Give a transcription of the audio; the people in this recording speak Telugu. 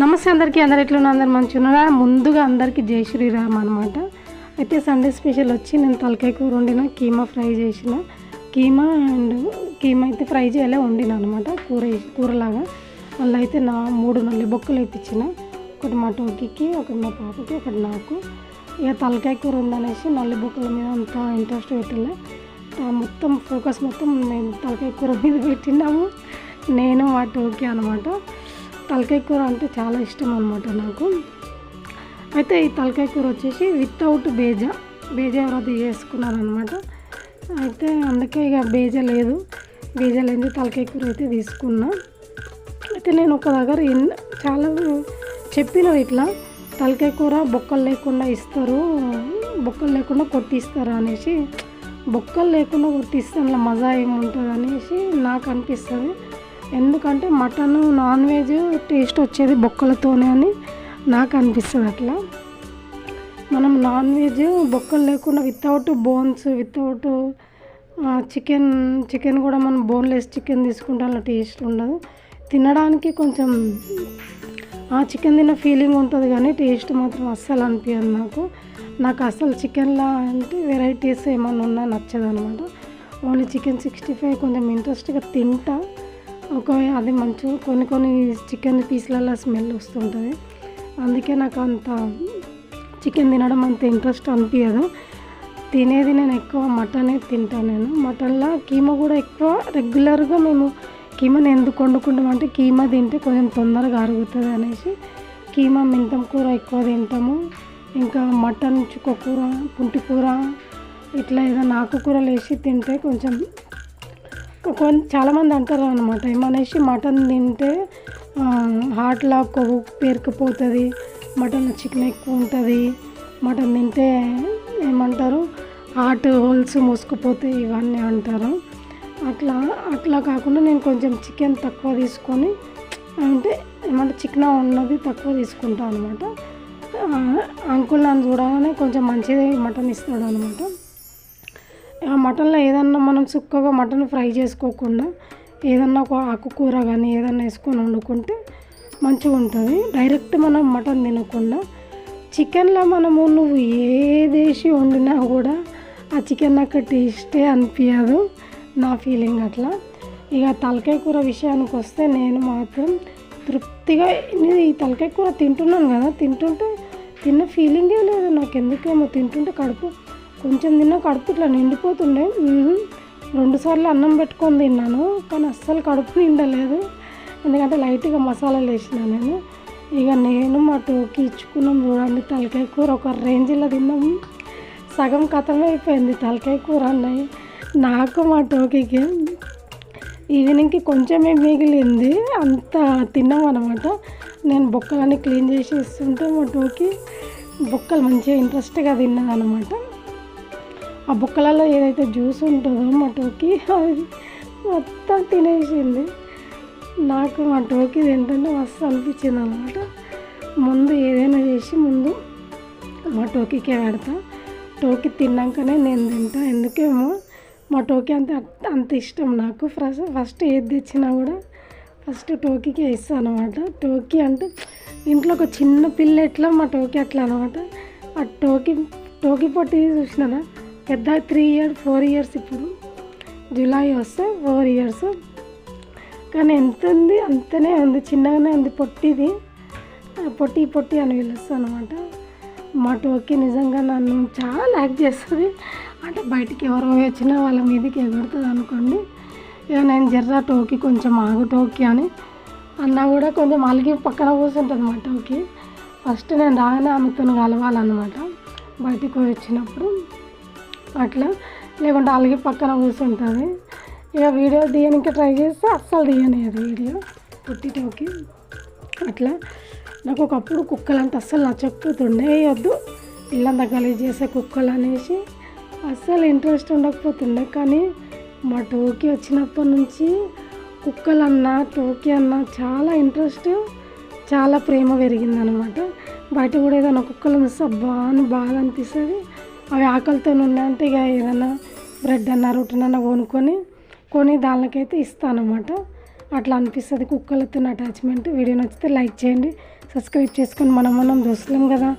నమస్తే అందరికీ అందరు ఎట్లా అందరు మంచి ఉన్నారా ముందుగా అందరికీ జై శ్రీరామ్ అనమాట అయితే సండే స్పెషల్ వచ్చి నేను తలకాయ కూర వండిన కీమా ఫ్రై చేసిన. కీమా అండ్ కీమా అయితే ఫ్రై చేయలే వండిన అనమాట కూర కూరలాగా. మళ్ళీ అయితే నా మూడు నల్లి బొక్కలు వేయించిన ఒకటి మా టోకీకి ఒకటి మా పాపకి ఒకటి నాకు. ఇక తలకాయ కూర ఉందనేసి నల్లి బొక్కల మీద అంత ఇంట్రెస్ట్ పెట్టలే. మొత్తం ఫోకస్ మొత్తం మేము తలకాయ కూర మీద పెట్టినాము. నేను మా టోకీ అనమాట తలకాయ కూర అంటే చాలా ఇష్టం అనమాట నాకు. అయితే ఈ తలకాయ కూర వచ్చేసి వితౌట్ బేజా. బేజా ఎవరైతే చేసుకున్నారనమాట అయితే అందుకే ఇక బేజా లేదు. బేజా లేని తలకాయ కూర అయితే తీసుకున్నా. అయితే నేను ఒక దగ్గర చాలా చెప్పిన ఇట్లా తలకాయ కూర బొక్కలు లేకుండా ఇస్తారు బొక్కలు లేకుండా కొట్టిస్తారు అనేసి. బొక్కలు లేకుండా కొట్టిస్తే అందులో మజా ఏముంటుంది అనేసి నాకు అనిపిస్తుంది. ఎందుకంటే మటన్ నాన్ వెజ్ టేస్ట్ వచ్చేది బొక్కలతోనే అని నాకు అనిపిస్తుంది అట్లా. మనం నాన్ వెజ్ బొక్కలు లేకుండా without bones without chicken chicken కూడా మనం బోన్లెస్ చికెన్ తీసుకుంటే అలా టేస్ట్ ఉండదు. తినడానికి కొంచెం ఆ చికెన్ తిన్న ఫీలింగ్ ఉంటుంది కానీ టేస్ట్ మాత్రం అస్సలు అనిపించదు నాకు. నాకు అసలు చికెన్లో అంటే వెరైటీస్ ఏమన్నా ఉన్నా నచ్చదు అనమాట ఓన్లీ చికెన్ సిక్స్టీ ఫైవ్ కొంచెం ఇంట్రెస్ట్గా తింటా. ఒక అది మంచు కొన్ని కొన్ని చికెన్ పీస్లలో స్మెల్ వస్తుంటుంది. అందుకే నాకు అంత చికెన్ తినడం అంత ఇంట్రెస్ట్ అనిపించదు తినేది నేను ఎక్కువ మటనే తింటాను నేను. మటన్లో కీమా కూడా ఎక్కువ రెగ్యులర్గా మేము కీమాని ఎందుకు వండుకుంటాం అంటే కీమా తింటే కొంచెం తొందరగా అరుగుతుంది అనేసి కీమా మెంతం కూర ఎక్కువ తింటాము. ఇంకా మటన్ చుక్క కూర పుంటి కూర ఇట్లా ఏదైనా ఆకుకూరలు వేసి తింటే కొంచెం కొన్ని చాలామంది అంటారు అనమాట ఏమనేసి మటన్ తింటే హార్ట్లో కొవ్వు పేరుకుపోతుంది మటన్ చికెన్ ఎక్కువ ఉంటుంది మటన్ తింటే ఏమంటారు హార్ట్ హోల్స్ మూసుకుపోతాయి ఇవన్నీ అంటారు. అట్లా అట్లా కాకుండా నేను కొంచెం చికెన్ తక్కువ తీసుకొని అంటే ఏమంటే చికెన్ ఉన్నది తక్కువ తీసుకుంటాను అనమాట అంకుల్ నన్ను చూడగానే కొంచెం మంచిది మటన్ ఇస్తాడు అనమాట ఆ మటన్లో ఏదన్నా మనం సుక్కగా మటన్ ఫ్రై చేసుకోకుండా ఏదన్నా ఒక ఆకుకూర కానీ ఏదన్నా వేసుకొని వండుకుంటే మంచిగా ఉంటుంది. డైరెక్ట్ మనం మటన్ తినకుండా చికెన్లో మనము నువ్వు ఏదేసి వండినా కూడా ఆ చికెన్ నాకు టేస్టే అనిపించదు నా ఫీలింగ్ అట్లా. ఇక తలకాయ కూర విషయానికి వస్తే నేను మాత్రం తృప్తిగా నేను ఈ తలకాయ కూర తింటున్నాను కదా తింటుంటే తిన్న ఫీలింగే లేదు నాకు. ఎందుకేమో తింటుంటే కడుపు కొంచెం తిన్నా కడుపు ఇట్లా నిండిపోతుండే. రెండుసార్లు అన్నం పెట్టుకొని తిన్నాను కానీ అస్సలు కడుపు నిండలేదు. ఎందుకంటే లైట్గా మసాలాలు వేసిన నేను. ఇక నేను మా టోకి ఇచ్చుకున్నాం చూడండి తలకాయ కూర ఒక రేంజ్లో తిన్నాం. సగం కథమే అయిపోయింది తలకాయ కూర అన్నయ్య నాకు మా టోకీకి ఈవినింగ్కి కొంచెమే మిగిలింది అంత తిన్నాం అనమాట నేను బొక్కలన్నీ క్లీన్ చేసి ఇస్తుంటే మా టోకి బొక్కలు మంచిగా ఇంట్రెస్ట్గా తిన్నదనమాట ఆ బుక్కలలో ఏదైతే జ్యూస్ ఉంటుందో మా టోకి అది మొత్తం తినేసింది. నాకు మా టోకి ఏంటంటే మస్తు అనిపించింది అనమాట ముందు ఏదైనా చేసి ముందు మా టోకీకే పెడతా. టోకి తిన్నాకనే నేను తింటా. ఎందుకేమో మా టోకీ అంత అంత ఇష్టం నాకు. ఫస్ట్ ఫస్ట్ ఏది తెచ్చినా కూడా ఫస్ట్ టోకీకే ఇస్తాను అనమాట. టోకీ అంటే ఇంట్లో ఒక చిన్న పిల్ల ఎట్లా మా టోకీ అట్లా అనమాట. ఆ టోకీ టోకీ పొట్టి చూసినారా? పెద్ద త్రీ ఇయర్స్ ఫోర్ ఇయర్స్ ఇప్పుడు. జూలై వస్తే ఫోర్ ఇయర్స్ కానీ ఎంత ఉంది? అంతనే ఉంది. చిన్నగానే ఉంది పొట్టిది. పొట్టి పొట్టి అని పిలుస్తాను అనమాట మా టోకి నిజంగా నన్ను చాలా యాక్ట్ చేస్తుంది. అంటే బయటికి ఎవరో వచ్చినా వాళ్ళ మీదకి ఎగురుతుంది అనుకోండి. ఇక నేను జర్రా టోకి కొంచెం ఆగు టోకి అని. అన్నా కూడా కొంచెం అలిగి పక్కన కూర్చుంటుంది మా టోకి. ఫస్ట్ నేను రాగానే ఆమెతో కలవాలన్నమాట. బయటికి వచ్చినప్పుడు. అట్లా లేకుంటే అలాగే పక్కన కూర్చుంటుంది. ఇక వీడియో తీయడానికి ట్రై చేస్తే అస్సలు తీయనేది వీడియో. పుట్టిటోకి అట్లా నాకు ఒకప్పుడు కుక్కలు అంటే అస్సలు నచ్చకపోతుండే వద్దు. ఇల్లంతా గలీజ్ చేసే కుక్కలు అనేసి అస్సలు ఇంట్రెస్ట్ ఉండకపోతుండే. కానీ మా టోకి వచ్చినప్పటి నుంచి కుక్కలన్నా టోకీ అన్నా చాలా ఇంట్రెస్ట్ చాలా ప్రేమ పెరిగిందనమాట. బయట కూడా ఏదైనా కుక్కలు చూస్తే అబ్బా అని బాధ అనిపిస్తుంది. అవి ఆకలితో ఉన్నాయంటే ఇక ఏదైనా బ్రెడ్ అన్న రొట్టెన కొనుక్కొని కొని దానికైతే ఇస్తానమాట అట్లా అనిపిస్తుంది కుక్కలతో అటాచ్మెంట్ వీడియో నచ్చితే లైక్ చేయండి. సబ్స్క్రైబ్ చేసుకొని మనం మనం దోస్తులం కదా.